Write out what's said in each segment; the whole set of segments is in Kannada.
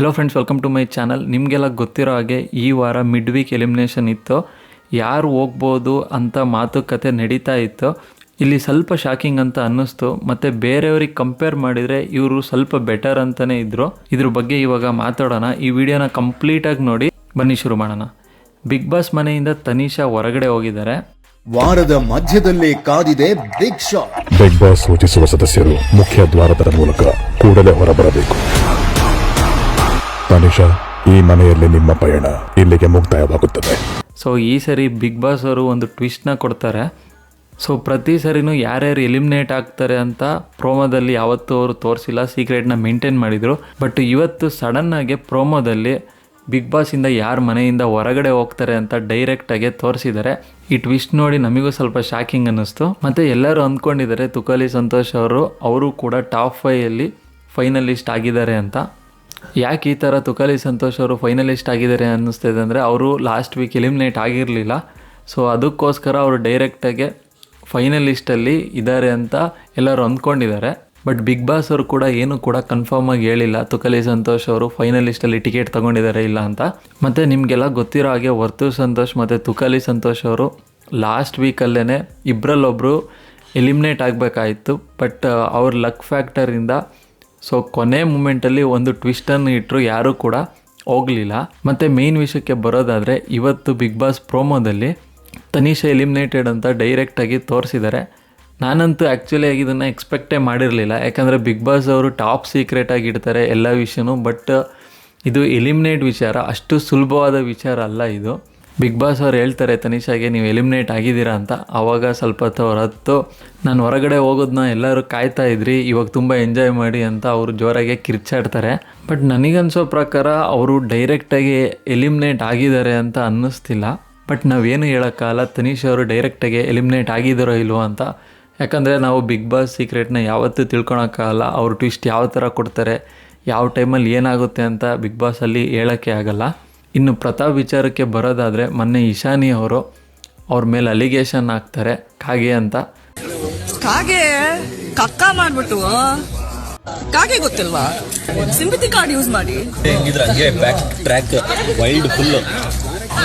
Hello friends welcome to my channel ನಿಮಗೆಲ್ಲ ಗೊತ್ತಿರೋ ಹಾಗೆ ಈ ವಾರ ಮಿಡ್ ವೀಕ್ ಎಲಿಮಿನೇಷನ್ ಇತ್ತು. ಯಾರು ಹೋಗ್ಬೋದು ಅಂತ ಮಾತುಕತೆ ನಡೀತಾ ಇತ್ತು. ಇಲ್ಲಿ ಸ್ವಲ್ಪ ಶಾಕಿಂಗ್ ಅಂತ ಅನ್ನಿಸ್ತು. ಮತ್ತು ಬೇರೆಯವ್ರಿಗೆ ಕಂಪೇರ್ ಮಾಡಿದರೆ ಇವರು ಸ್ವಲ್ಪ ಬೆಟರ್ ಅಂತಲೇ ಇದ್ದರು ಇದ್ರ ಬಗ್ಗೆ ಇವಾಗ ಮಾತಾಡೋಣ. ಈ ವಿಡಿಯೋನ ಕಂಪ್ಲೀಟಾಗಿ ನೋಡಿ. ಬನ್ನಿ ಶುರು ಮಾಡೋಣ. ಬಿಗ್ ಬಾಸ್ ಮನೆಯಿಂದ ತನಿಷಾ ಹೊರಗಡೆ ಹೋಗಿದ್ದಾರೆ. ವಾರದ ಮಧ್ಯದಲ್ಲಿ ಕಾದಿದೆ ಬಿಗ್ ಶಾಟ್ ಬಿಗ್ ಬಾಸ್ ಸೂಚಿಸುವ ಸದಸ್ಯರು ಮುಖ್ಯ ದ್ವಾರದ ಮೂಲಕ ಕೂಡಲೇ ಹೊರಬರಬೇಕು. ತನಿಷಾ, ಈ ಮನೆಯಲ್ಲಿ ನಿಮ್ಮ ಪಯಣ ಇಲ್ಲಿಗೆ ಮುಕ್ತಾಯವಾಗುತ್ತದೆ. ಸೊ ಈ ಸರಿ ಬಿಗ್ ಬಾಸ್ ಅವರು ಒಂದು ಟ್ವಿಸ್ಟ್ನ ಕೊಡ್ತಾರೆ. ಸೊ ಪ್ರತಿ ಸರಿನೂ ಯಾರ್ಯಾರು ಎಲಿಮಿನೇಟ್ ಆಗ್ತಾರೆ ಅಂತ ಪ್ರೋಮೋದಲ್ಲಿ ಯಾವತ್ತೂ ಅವರು ತೋರಿಸಿಲ್ಲ ಸೀಕ್ರೆಟ್ನ ಮೇಂಟೈನ್ ಮಾಡಿದರು. ಬಟ್ ಇವತ್ತು ಸಡನ್ನಾಗಿ ಪ್ರೋಮೋದಲ್ಲಿ ಬಿಗ್ ಬಾಸಿಂದ ಯಾರು ಮನೆಯಿಂದ ಹೊರಗಡೆ ಹೋಗ್ತಾರೆ ಅಂತ ಡೈರೆಕ್ಟಾಗಿ ತೋರಿಸಿದ್ದಾರೆ. ಈ ಟ್ವಿಸ್ಟ್ ನೋಡಿ ನಮಗೂ ಸ್ವಲ್ಪ ಶಾಕಿಂಗ್ ಅನ್ನಿಸ್ತು. ಮತ್ತು ಎಲ್ಲರೂ ಅಂದ್ಕೊಂಡಿದ್ದಾರೆ, ತುಕಾಲಿ ಸಂತೋಷ್ ಅವರು ಅವರು ಕೂಡ ಟಾಪ್ ಫೈಯಲ್ಲಿ ಫೈನಲಿಸ್ಟ್ ಆಗಿದ್ದಾರೆ ಅಂತ. ಯಾಕೆ ಈ ಥರ ತುಕಾಲಿ ಸಂತೋಷ್ ಅವರು ಫೈನಲಿಸ್ಟ್ ಆಗಿದ್ದಾರೆ ಅನ್ನಿಸ್ತಿದೆ ಅಂದರೆ ಅವರು ಲಾಸ್ಟ್ ವೀಕ್ ಎಲಿಮಿನೇಟ್ ಆಗಿರಲಿಲ್ಲ. ಸೊ ಅದಕ್ಕೋಸ್ಕರ ಅವರು ಡೈರೆಕ್ಟಾಗೆ ಫೈನಲಿಸ್ಟಲ್ಲಿ ಇದ್ದಾರೆ ಅಂತ ಎಲ್ಲರೂ ಅಂದ್ಕೊಂಡಿದ್ದಾರೆ. ಬಟ್ ಬಿಗ್ ಬಾಸ್ ಅವರು ಕೂಡ ಏನು ಕೂಡ ಕನ್ಫರ್ಮ್ ಆಗಿ ಹೇಳಿಲ್ಲ. ತುಕಲಿ ಸಂತೋಷ್ ಅವರು ಫೈನಲಿಸ್ಟಲ್ಲಿ ಟಿಕೆಟ್ ತಗೊಂಡಿದ್ದಾರೆ ಇಲ್ಲ ಅಂತ. ಮತ್ತು ನಿಮಗೆಲ್ಲ ಗೊತ್ತಿರೋ ಹಾಗೆ ವರ್ತು ಸಂತೋಷ್ ಮತ್ತು ತುಕಲಿ ಸಂತೋಷ್ ಅವರು ಲಾಸ್ಟ್ ವೀಕಲ್ಲೇ ಇಬ್ಬರಲ್ಲೊಬ್ಬರು ಎಲಿಮಿನೇಟ್ ಆಗಬೇಕಾಯಿತು. ಬಟ್ ಅವ್ರ ಲಕ್ ಫ್ಯಾಕ್ಟರಿಂದ ಸೊ ಕೊನೆ ಮೂಮೆಂಟಲ್ಲಿ ಒಂದು ಟ್ವಿಸ್ಟನ್ನು ಇಟ್ಟರು ಯಾರೂ ಕೂಡ ಹೋಗಲಿಲ್ಲ. ಮತ್ತು ಮೇನ್ ವಿಷಯಕ್ಕೆ ಬರೋದಾದರೆ, ಇವತ್ತು ಬಿಗ್ ಬಾಸ್ ಪ್ರೋಮೋದಲ್ಲಿ ತನಿಷಾ ಎಲಿಮಿನೇಟೆಡ್ ಅಂತ ಡೈರೆಕ್ಟಾಗಿ ತೋರಿಸಿದ್ದಾರೆ ನಾನಂತೂ ಆ್ಯಕ್ಚುಲಿಯಾಗಿ ಇದನ್ನು ಎಕ್ಸ್ಪೆಕ್ಟೇ ಮಾಡಿರಲಿಲ್ಲ. ಯಾಕಂದರೆ ಬಿಗ್ ಬಾಸ್ ಅವರು ಟಾಪ್ ಸೀಕ್ರೆಟಾಗಿ ಇಡ್ತಾರೆ ಎಲ್ಲ ವಿಷಯನೂ ಬಟ್ ಇದು ಎಲಿಮಿನೇಟ್ ವಿಚಾರ, ಅಷ್ಟು ಸುಲಭವಾದ ವಿಚಾರ ಅಲ್ಲ ಇದು. ಬಿಗ್ ಬಾಸ್ ಅವ್ರು ಹೇಳ್ತಾರೆ, ತನಿಷಾಗೆ ನೀವು ಎಲಿಮಿನೇಟ್ ಆಗಿದ್ದೀರಾ ಅಂತ. ಆವಾಗ ಸ್ವಲ್ಪ ಹೊತ್ತು ಅವ್ರ ಹತ್ತು, ನಾನು ಹೊರಗಡೆ ಹೋಗೋದನ್ನ ಎಲ್ಲರೂ ಕಾಯ್ತಾ ಇದ್ರಿ, ಇವಾಗ ತುಂಬ ಎಂಜಾಯ್ ಮಾಡಿ ಅಂತ ಅವರು ಜೋರಾಗಿ ಕಿರ್ಚಾಡ್ತಾರೆ. ಬಟ್ ನನಗನ್ಸೋ ಪ್ರಕಾರ ಅವರು ಡೈರೆಕ್ಟಾಗಿ ಎಲಿಮಿನೇಟ್ ಆಗಿದ್ದಾರೆ ಅಂತ ಅನ್ನಿಸ್ತಿಲ್ಲ. ಬಟ್ ನಾವೇನು ಹೇಳೋಕ್ಕಾಗಲ್ಲ, ತನಿಷ್ ಅವರು ಡೈರೆಕ್ಟಾಗಿ ಎಲಿಮಿನೇಟ್ ಆಗಿದ್ದಾರೋ ಇಲ್ವೋ ಅಂತ. ಯಾಕಂದರೆ ನಾವು ಬಿಗ್ ಬಾಸ್ ಸೀಕ್ರೆಟ್ನ ಯಾವತ್ತೂ ತಿಳ್ಕೊಳಕ್ಕಾಗಲ್ಲ, ಅವರು ಟ್ವಿಸ್ಟ್ ಯಾವ ಥರ ಕೊಡ್ತಾರೆ, ಯಾವ ಟೈಮಲ್ಲಿ ಏನಾಗುತ್ತೆ ಅಂತ ಬಿಗ್ ಬಾಸಲ್ಲಿ ಹೇಳೋಕ್ಕೆ ಆಗಲ್ಲ. ಇನ್ನು ಪ್ರತಾಪ್ ವಿಚಾರಕ್ಕೆ ಬರೋದಾದರೆ ಮೊನ್ನೆ ಇಶಾನಿ ಅವರು ಅವ್ರ ಮೇಲೆ ಅಲಿಗೇಷನ್ ಹಾಕ್ತಾರೆ. ಕಾಗೆ ಅಂತ. ಕಾಗೆ ಕಕ್ಕ ಮಾಡ್ಬಿಟ್ಟು ಕಾಗೆ ಗೊತ್ತಿಲ್ವಾ? ಸಿಂಪತಿ ಕಾರ್ಡ್ ಯೂಸ್ ಮಾಡಿ. ಟ್ರ್ಯಾಕ್ ವೈಲ್ಡ್ ಫುಲ್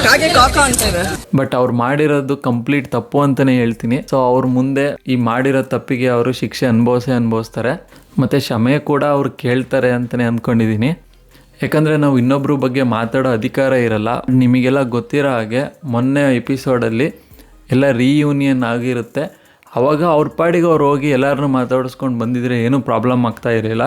ಕಾಗೆ ಕಾಕ ಅಂತಾರೆ. ಬಟ್ ಅವ್ರು ಮಾಡಿರೋದು ಕಂಪ್ಲೀಟ್ ತಪ್ಪು ಅಂತಾನೆ ಹೇಳ್ತೀನಿ. ಸೊ ಅವ್ರ ಮುಂದೆ ಈ ಮಾಡಿರೋ ತಪ್ಪಿಗೆ ಅವರು ಶಿಕ್ಷೆ ಅನುಭವಿಸೇ ಅನುಭವಿಸ್ತಾರೆ. ಮತ್ತೆ ಕ್ಷಮೆ ಕೂಡ ಅವ್ರು ಕೇಳ್ತಾರೆ ಅಂತಾನೆ ಅಂದ್ಕೊಂಡಿದ್ದೀನಿ ಯಾಕಂದರೆ ನಾವು ಇನ್ನೊಬ್ಬರ ಬಗ್ಗೆ ಮಾತಾಡೋ ಅಧಿಕಾರ ಇರಲ್ಲ. ನಿಮಗೆಲ್ಲ ಗೊತ್ತಿರೋ ಹಾಗೆ ಮೊನ್ನೆ ಎಪಿಸೋಡಲ್ಲಿ ಎಲ್ಲ ರೀಯೂನಿಯನ್ ಆಗಿರುತ್ತೆ. ಅವಾಗ ಅವ್ರ ಪಾಡಿಗೆ ಅವ್ರು ಹೋಗಿ ಎಲ್ಲರನ್ನೂ ಮಾತಾಡಿಸ್ಕೊಂಡು ಬಂದಿದ್ರೆ ಏನೂ ಪ್ರಾಬ್ಲಮ್ ಆಗ್ತಾ ಇರಲಿಲ್ಲ.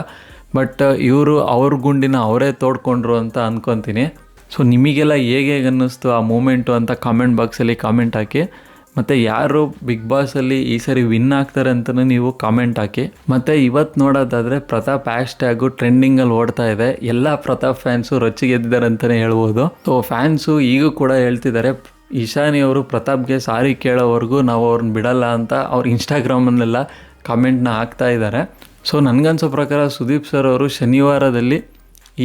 ಬಟ್ ಇವರು ಅವ್ರ ಗುಂಡಿನ ಅವರೇ ತೋಡ್ಕೊಂಡ್ರು ಅಂತ ಅಂದ್ಕೊತೀನಿ ಸೊ ನಿಮಗೆಲ್ಲ ಹೇಗೆ ಹೇಗೆ ಅನ್ನಿಸ್ತು ಆ ಮೂಮೆಂಟು ಅಂತ ಕಾಮೆಂಟ್ ಬಾಕ್ಸಲ್ಲಿ ಕಾಮೆಂಟ್ ಹಾಕಿ. ಮತ್ತು ಯಾರು ಬಿಗ್ ಬಾಸಲ್ಲಿ ಈ ಸರಿ ವಿನ್ ಆಗ್ತಾರೆ ಅಂತಲೂ ನೀವು ಕಾಮೆಂಟ್ ಹಾಕಿ. ಮತ್ತು ಇವತ್ತು ನೋಡೋದಾದರೆ ಪ್ರತಾಪ್ ಹ್ಯಾಶ್ ಟ್ಯಾಗು ಟ್ರೆಂಡಿಂಗಲ್ಲಿ ಓಡ್ತಾ ಇದೆ. ಎಲ್ಲ ಪ್ರತಾಪ್ ಫ್ಯಾನ್ಸು ರೊಚ್ಚಿಗೆದ್ದಿದ್ದಾರೆ ಅಂತಲೇ ಹೇಳ್ಬೋದು. ಸೊ ಫ್ಯಾನ್ಸು ಈಗ ಕೂಡ ಹೇಳ್ತಿದ್ದಾರೆ, ಈಶಾನಿ ಅವರು ಪ್ರತಾಪ್ಗೆ ಸಾರಿ ಕೇಳೋವರೆಗೂ ನಾವು ಅವ್ರನ್ನ ಬಿಡಲ್ಲ ಅಂತ ಅವ್ರ ಇನ್ಸ್ಟಾಗ್ರಾಮಲ್ಲೆಲ್ಲ ಕಾಮೆಂಟ್ನ ಹಾಕ್ತಾ ಇದ್ದಾರೆ. ಸೊ ನನಗನ್ಸೋ ಪ್ರಕಾರ ಸುದೀಪ್ ಸರ್ ಅವರು ಶನಿವಾರದಲ್ಲಿ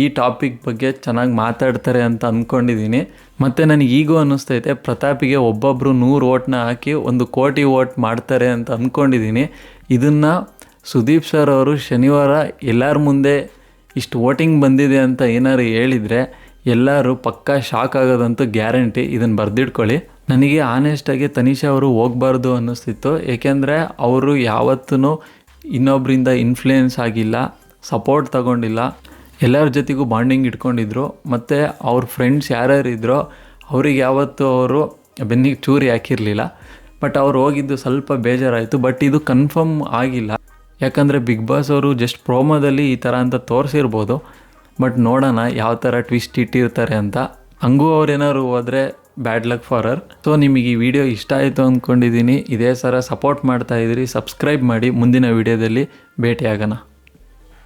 ಈ ಟಾಪಿಕ್ ಬಗ್ಗೆ ಚೆನ್ನಾಗಿ ಮಾತಾಡ್ತಾರೆ ಅಂತ ಅಂದ್ಕೊಂಡಿದ್ದೀನಿ ಮತ್ತು ನನಗೆ ಈಗೂ ಅನ್ನಿಸ್ತೈತೆ, ಪ್ರತಾಪಿಗೆ ಒಬ್ಬೊಬ್ಬರು ನೂರು ಓಟ್ನ ಹಾಕಿ ಒಂದು ಕೋಟಿ ಓಟ್ ಮಾಡ್ತಾರೆ ಅಂತ ಅಂದ್ಕೊಂಡಿದ್ದೀನಿ ಇದನ್ನು ಸುದೀಪ್ ಸರ್ ಅವರು ಶನಿವಾರ ಎಲ್ಲರ ಮುಂದೆ ಇಷ್ಟು ವೋಟಿಂಗ್ ಬಂದಿದೆ ಅಂತ ಏನಾದ್ರು ಹೇಳಿದರೆ ಎಲ್ಲರೂ ಪಕ್ಕಾ ಶಾಕ್ ಆಗೋದಂತೂ ಗ್ಯಾರಂಟಿ ಇದನ್ನು ಬರೆದಿಟ್ಕೊಳ್ಳಿ. ನನಗೆ ಆನೆಸ್ಟಾಗಿ ತನಿಷಾ ಅವರು ಹೋಗಬಾರ್ದು ಅನ್ನಿಸ್ತಿತ್ತು. ಏಕೆಂದರೆ ಅವರು ಯಾವತ್ತೂ ಇನ್ನೊಬ್ಬರಿಂದ ಇನ್ಫ್ಲೂಯೆನ್ಸ್ ಆಗಿಲ್ಲ ಸಪೋರ್ಟ್ ತಗೊಂಡಿಲ್ಲ. ಎಲ್ಲರ ಜೊತೆಗೂ ಬಾಂಡಿಂಗ್ ಇಟ್ಕೊಂಡಿದ್ರು, ಮತ್ತು ಅವ್ರ ಫ್ರೆಂಡ್ಸ್ ಯಾರ್ಯಾರು ಇದ್ರೋ ಅವ್ರಿಗೆ ಯಾವತ್ತೂ ಅವರು ಬೆನ್ನಿಗೆ ಚೂರಿ ಹಾಕಿರಲಿಲ್ಲ. ಬಟ್ ಅವ್ರು ಹೋಗಿದ್ದು ಸ್ವಲ್ಪ ಬೇಜಾರಾಯಿತು ಬಟ್ ಇದು ಕನ್ಫರ್ಮ್ ಆಗಿಲ್ಲ. ಯಾಕಂದರೆ ಬಿಗ್ ಬಾಸ್ ಅವರು ಜಸ್ಟ್ ಪ್ರೋಮೋದಲ್ಲಿ ಈ ಥರ ಅಂತ ತೋರಿಸಿರ್ಬೋದು. ಬಟ್ ನೋಡೋಣ ಯಾವ ಥರ ಟ್ವಿಸ್ಟ್ ಇಟ್ಟಿರ್ತಾರೆ ಅಂತ. ಹಂಗೂ ಅವ್ರೇನಾದ್ರು ಹೋದರೆ bad luck for our so ನಿಮಗೆ ಈ ವಿಡಿಯೋ ಇಷ್ಟ ಆಯಿತು ಅಂದ್ಕೊಂಡಿದ್ದೀನಿ ಇದೇ ಥರ ಸಪೋರ್ಟ್ ಮಾಡ್ತಾ ಇದ್ದೀರಿ ಸಬ್ಸ್ಕ್ರೈಬ್ ಮಾಡಿ. ಮುಂದಿನ ವಿಡಿಯೋದಲ್ಲಿ ಭೇಟಿಯಾಗೋಣ.